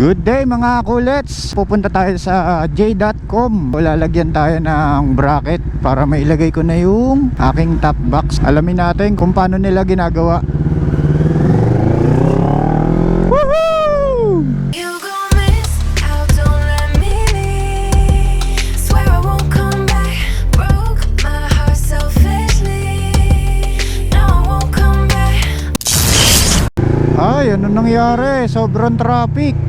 Good day mga kulets. Pupunta tayo sa j.com Lalagyan tayo ng bracket Para mailagay ko na yung aking top box. Alamin natin kung paano nila ginagawa. Woohoo! You gon' miss out, don't let me leave. Swear I won't come back. Broke my heart selfishly. No, I won't come back. Ay, ano nangyari? Sobrang traffic.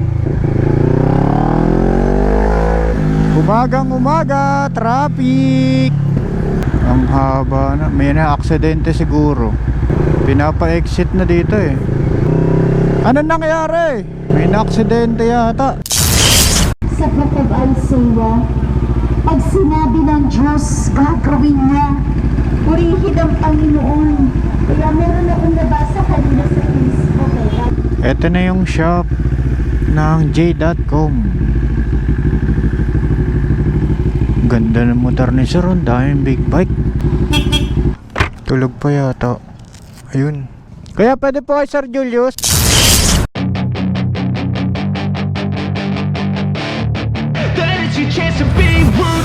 Umagang umaga, traffic. Ang haba na. May na-aksidente siguro. Pinapa-exit na dito eh. Ano nangyari? May na-aksidente yata. sa Katabal Seiya, pag sinabi ng Diyos, gagawin niya. Purihin ang Panginoon. Kaya meron akong nabasa kanina sa Facebook. Ito na yung shop ng j.com. Ganda ng motor ni Sir. Ang daming big bike. Tulog pa yata. Ayun. Kaya pwede po kay Sir Julius.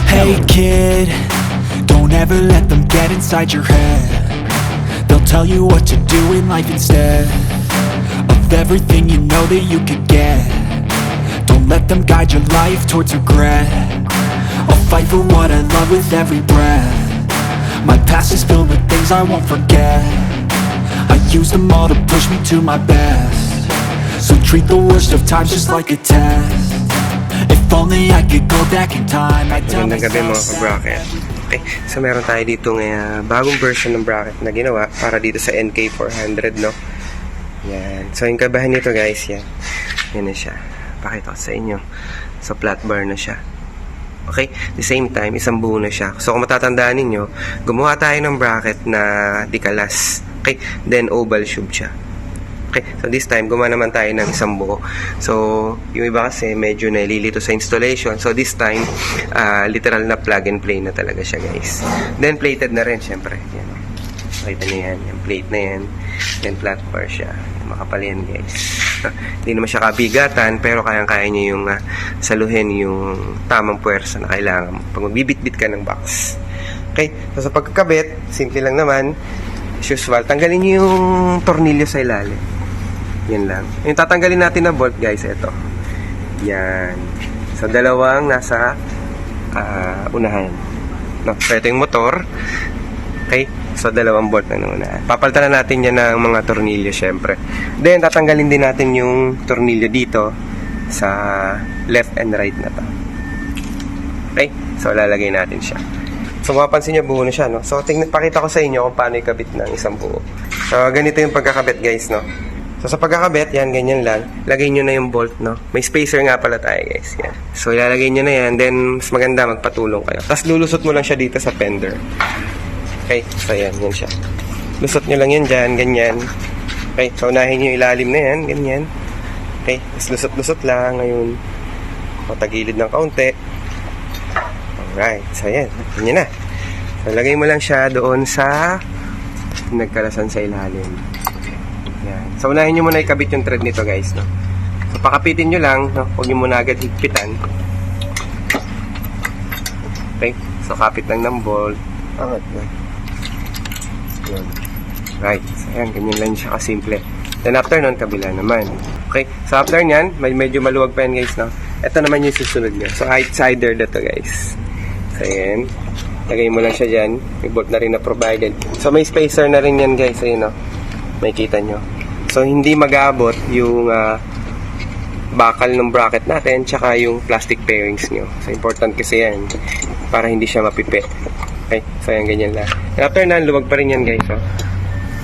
Hey kid, don't ever let them get inside your head. They'll tell you what to do in life instead of everything you know that you could get. Don't let them guide your life towards regret. I'll fight for what I love with every breath. My past is filled with things I won't forget. I use them all to push me to my best. So treat the worst of times just like a test. If only I could go back in time, I'd tell Magandang gabi mga myself ka-bracket. Okay, so meron tayo dito ngayon bagong version ng bracket na ginawa para dito sa NK400, no? Yan. So, yung kabahan nito guys, yan. Yan na siya. Pakita ko sa inyo. So, flat bar na siya. Okay? The same time, isang buo na siya. So, kung matatandaan ninyo, gumawa tayo ng bracket na dikalas. Okay? Then, oval tube siya. Okay, so this time, gumawa naman tayo ng isang buo. So, yung iba kasi medyo nalilito sa installation. So, this time, ah, literal na plug and play na talaga siya, guys. Then, plated na rin, syempre. Yan. Nakita niyo yan. Yung plate na yan. Then, flat bar siya. Makapal yan, guys. Hindi naman siya kabigatan, pero kayang-kaya niya yung ah, saluhin yung tamang puwersa na kailangan pag magbibit-bit ka ng box. Okay, so sa pagkakabit, simple lang naman. As usual, tanggalin niyo yung tornilyo sa ilalim. Yan lang. Yung tatanggalin natin na bolt, guys, ito. Yan. So, dalawang nasa ah, unahan. No, so, ito yung motor. Okay? So, dalawang bolt na unahan. Papalitan na natin yan ng mga tornilyo, syempre. Then, tatanggalin din natin yung tornilyo dito sa left and right na to. Okay? So, lalagay natin siya. So, mapapansin niyo buo na siya, no? So, tingnan, pakita ko sa inyo kung paano ikabit ng isang buo. So, ganito yung pagkakabit, guys, no? So, sa pagkakabit, yan, ganyan lang. Lagay nyo na yung bolt, no? May spacer nga pala tayo, guys. Yan. So, ilalagay nyo na yan. Then, mas maganda, magpatulong kayo. Tapos, lulusot mo lang siya dito sa fender. Okay? So, yan, yan siya. Lusot nyo lang yan dyan, ganyan. Okay? So, unahin nyo ilalim na yan, ganyan. Okay? Tapos, lusot-lusot lang. Ngayon, patagilid ng kaunti. Alright. So, yan. Ganyan na. So, lagay mo lang siya doon sa nagkalasan sa ilalim. Yan. So, unahin nyo muna ikabit yung thread nito, guys. No? So, pakapitin nyo lang. No? Huwag nyo muna agad higpitan. Okay? So, kapit lang ng bolt. Angat na. Yan. Right. So, yan. Ganyan lang siya kasimple. Then, after nun, kabila naman. Okay? So, after nyan, may medyo maluwag pa yan, guys. No? Ito naman yung susunod nyo. So, outsider na to, guys. So, yan. Lagay mo lang siya dyan. May bolt na rin na provided. So, may spacer na rin yan, guys. Ayun, no? May kita nyo. So, hindi mag-aabot yung ah, bakal ng bracket natin tsaka yung plastic pairings nyo. So, important kasi yan para hindi siya mapipit. Okay? So, yan, ganyan lang. And after na, luwag pa rin yan, guys. Oh.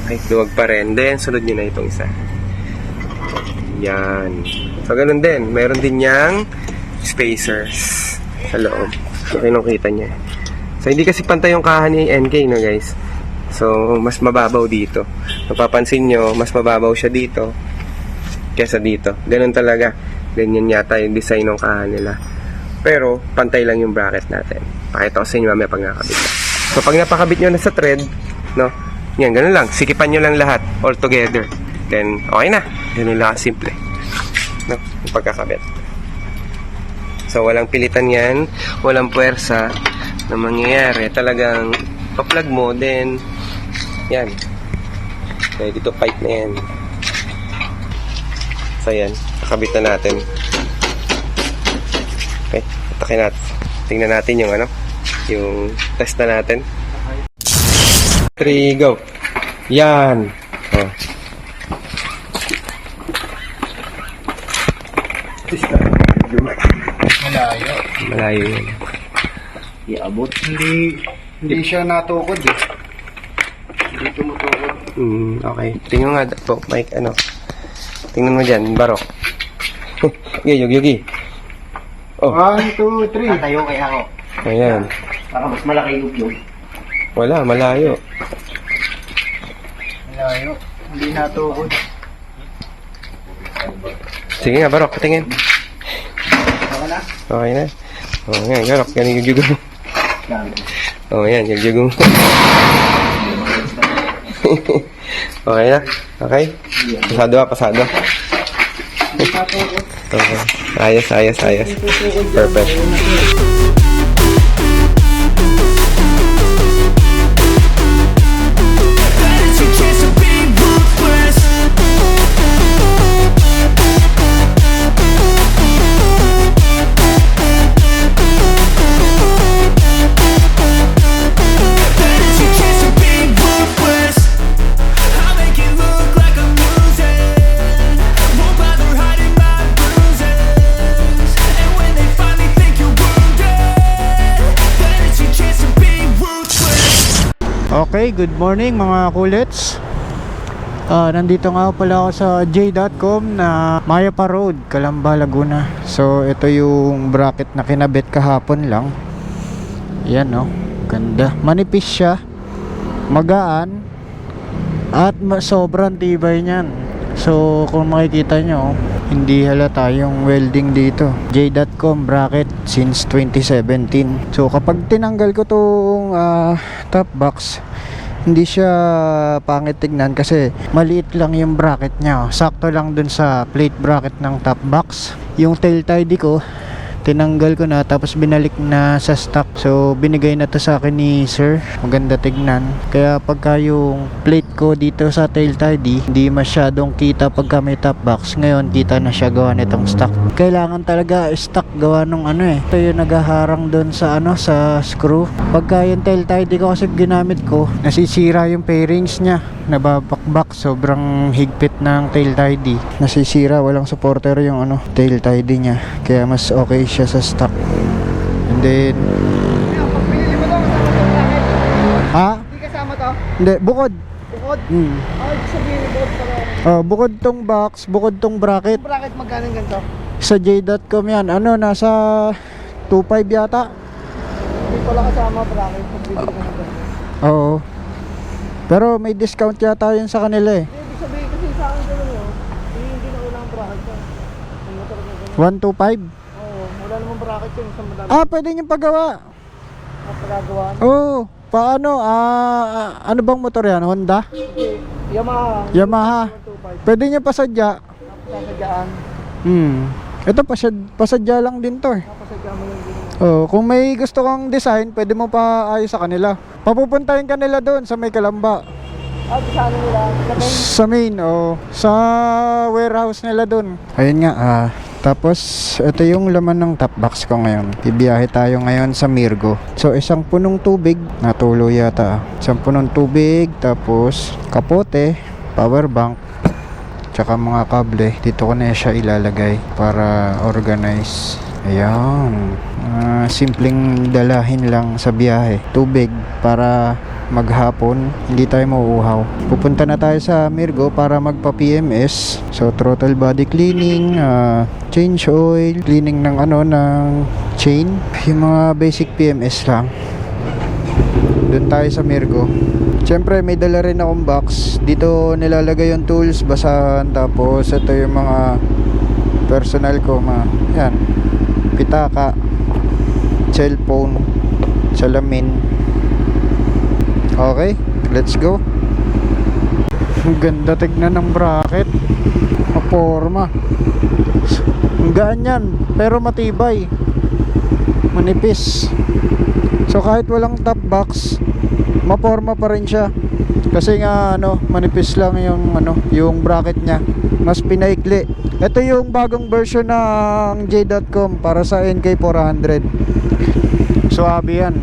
Okay, luwag pa rin. Then, sunod nyo na itong isa. Yan. So, ganun din. Meron din niyang spacers sa loob. Okay, nung kita niya. So, hindi kasi pantay yung kahan ni NK, no, guys. So, mas mababaw dito. Napapansin nyo, mas mababaw siya dito kesa dito. Ganun talaga. Ganyan yata yung design ng kahan nila. Pero, pantay lang yung bracket natin. Pakita ko sa inyo mamaya pag nakakabit na. So, pag napakabit nyo na sa thread, no, yan, ganun lang. Sikipan nyo lang lahat all together. Then, okay na. Ganun lang simple. No? Yung pagkakabit. So, walang pilitan yan. Walang puwersa na mangyayari. Talagang pa-plug mo, then, yan. Ready to fight na yan. So, yan. Kakabit na natin. Okay. Atakin natin. Tingnan natin yung ano. Yung test na natin. 3, go. Yan. Oh. Malayo. Malayo yun. Iabot. Hindi, hindi siya natukod eh. Hindi tumutukod. Hmm, okay. Tingnan nga po, Mike, ano. Tingnan mo dyan, barok. Yugi, yugi. Oh, One, two, three. Tayo kaya ako. ayan. Para mas malaki yung view. Wala, malayo. Malayo. Hindi natukod. Sige nga, barok, patingin. Okay na? Okay na. Oh, yan, barok, yan yung yugi mo. Oh, yan, yung yugi mo. okay na? Okay? Pasado ba? Pasado? Okay. Ayos, ayos, ayos. Perfect. Okay, good morning mga kulets. Ah, nandito nga pala ako sa j.com na Mayapa Road, Calamba, Laguna. So, ito yung bracket na kinabit kahapon lang. Yan, no. Ganda. Manipis siya. Magaan. At sobrang tibay niyan. So, kung makikita nyo, hindi halata yung welding dito. J.com bracket since 2017. So, kapag tinanggal ko tong ah, top box, hindi siya pangit tignan kasi maliit lang yung bracket niya. Sakto lang dun sa plate bracket ng top box. Yung tail tidy ko, tinanggal ko na tapos binalik na sa stock. So binigay na to sa akin ni sir. Maganda tignan. Kaya pagka yung plate ko dito sa tail tidy hindi masyadong kita pagka may top box. Ngayon kita na siya gawa nitong stock. Kailangan talaga stock gawa nung ano eh. Ito yung nagaharang doon sa ano sa screw. Pagka yung tail tidy ko kasi ginamit ko nasisira yung pairings niya nababakbak sobrang higpit ng tail tidy nasisira walang supporter yung ano tail tidy niya kaya mas okay siya sa stock and then ha? Hindi kasama to. hindi bukod Bukod. hmm. Oh, sabihin pala. oh, bukod tong box bukod tong bracket Bracket magkano yung ganito? sa j.com yan ano nasa 2.5 yata Hindi pala kasama bracket. Pag bibili ka ng ganito. oo pero may discount yata yun sa kanila eh Ibig sabihin kasi sa akin gano'n yun. Hindi hindi na ulang bracket motor ganun. 125 Oo, wala namang bracket yun. Isang madami. ah pwede nyo pagawa Ang pagagawa. oo paano ah ah, ano bang motor yan Honda Okay. Yamaha. Yamaha 125. pwede nyo pasadya Sasadyaan. hmm ito pasad, pasadya lang din to eh Napasadya mo ganun. Oh, kung may gusto kang design, pwede mo pa ayos sa kanila. Papupuntahin ka nila doon sa may Kalamba. Di sa ano nila. Sa main. Sa main, oh, sa warehouse nila doon. Ayun nga, ah. Tapos, ito yung laman ng top box ko ngayon. Bibiyahe tayo ngayon sa Mirgo. So, isang punong tubig. Natulo yata. Isang punong tubig. Tapos, kapote. Power bank. Tsaka mga kable. Dito ko na siya ilalagay para organize. Ayan. Ah, simpleng dalahin lang sa biyahe. Tubig para maghapon, hindi tayo mauuhaw. Pupunta na tayo sa Mirgo para magpa-PMS. So, throttle body cleaning, ah, change oil, cleaning ng ano, ng chain. Yung mga basic PMS lang. Doon tayo sa Mirgo. Siyempre, may dala rin akong box. Dito nilalagay yung tools, basahan. Tapos, ito yung mga personal ko. Mga, yan. Pitaka. Cellphone. Salamin. Okay, let's go. Ang ganda tignan ng bracket. Maporma. So, Ang gaan yan, pero matibay. Manipis. So kahit walang top box, maporma pa rin siya. Kasi nga ano, manipis lang yung ano, yung bracket niya. Mas pinaikli. Ito yung bagong version ng J.com para sa NK400. Suabe yan.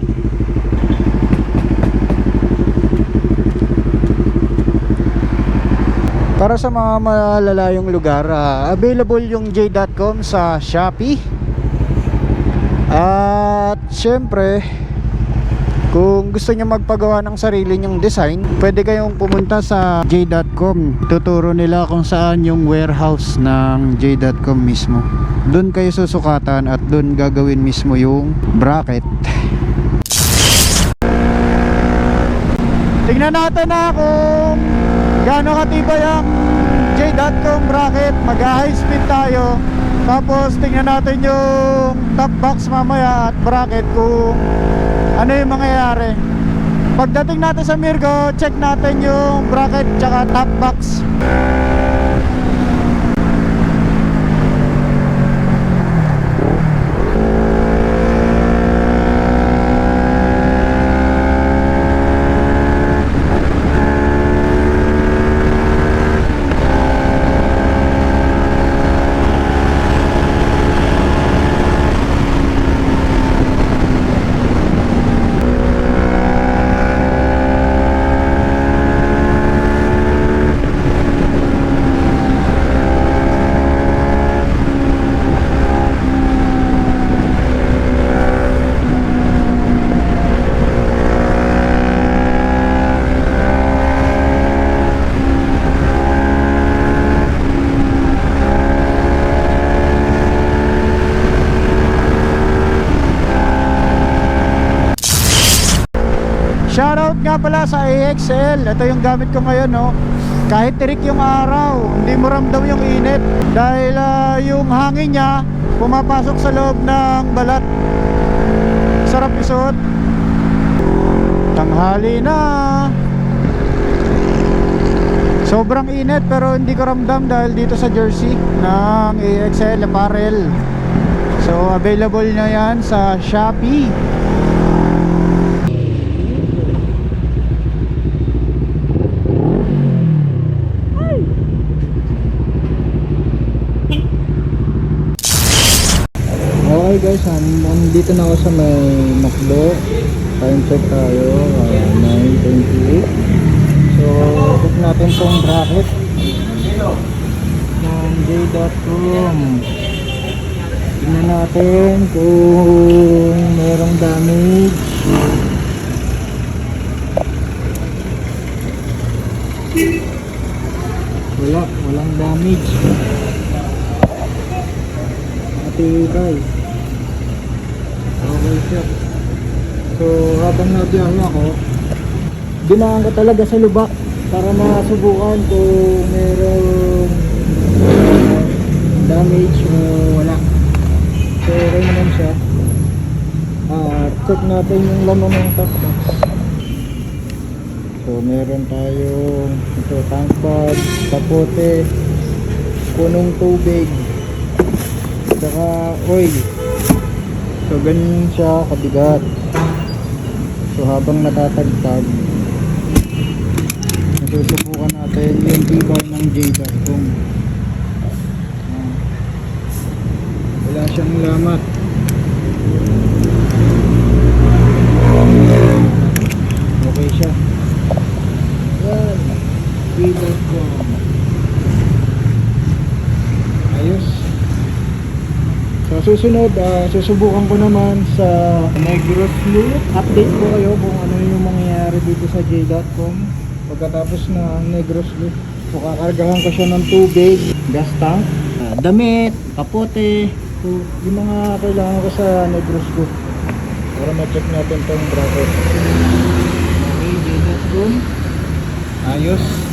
Para sa mga malalayong lugar, ah, available yung J.com sa Shopee. At syempre, kung gusto niyo magpagawa ng sarili nyong design, pwede kayong pumunta sa j.com. Tuturo nila kung saan yung warehouse ng j.com mismo. Doon kayo susukatan at doon gagawin mismo yung bracket. Tingnan natin na kung gaano katibay ang j.com bracket. Mag-high speed tayo. Tapos tingnan natin yung top box mamaya at bracket kung ano yung mangyayari. Pagdating natin sa Mirgo, check natin yung bracket tsaka top box. Shoutout nga pala sa AXL. Ito yung gamit ko ngayon, no. Kahit tirik yung araw, hindi mo ramdam yung init dahil ah, yung hangin niya pumapasok sa loob ng balat. Sarap isuot. Tanghali na. Sobrang init pero hindi ko ramdam dahil dito sa jersey ng AXL apparel. So available na yan sa Shopee. Okay guys, um, nandito na ako sa may McDo. Time check tayo, uh, 9.28. So, book natin tong bracket ng J.com. Tingnan natin kung merong damage. Wala, walang damage. Matibay. Okay siya. So, habang nabiyahe ako, dinaan ko talaga sa lubak para masubukan kung meron damage o wala. So, okay naman siya. Ah, check natin yung laman ng top box. So, meron tayong ito, tank pad, kapote, punong tubig, saka oil. So, ganyan siya kabigat. So, habang natatagtag, nasusubukan natin yung tibay ng J.com. Ah. Wala siyang lamat. Okay siya. Yan. J.com. Ayos. Sa susunod, ah, susubukan ko naman sa Negros Loop. Update ko kayo kung ano yung mangyayari dito sa J.com. Pagkatapos ng Negros Loop, so kakargahan ko siya ng tubig, gas tank, ah, damit, kapote, so, yung mga kailangan ko sa Negros Loop para ma-check natin tong bracket. Okay, J.com. Ayos.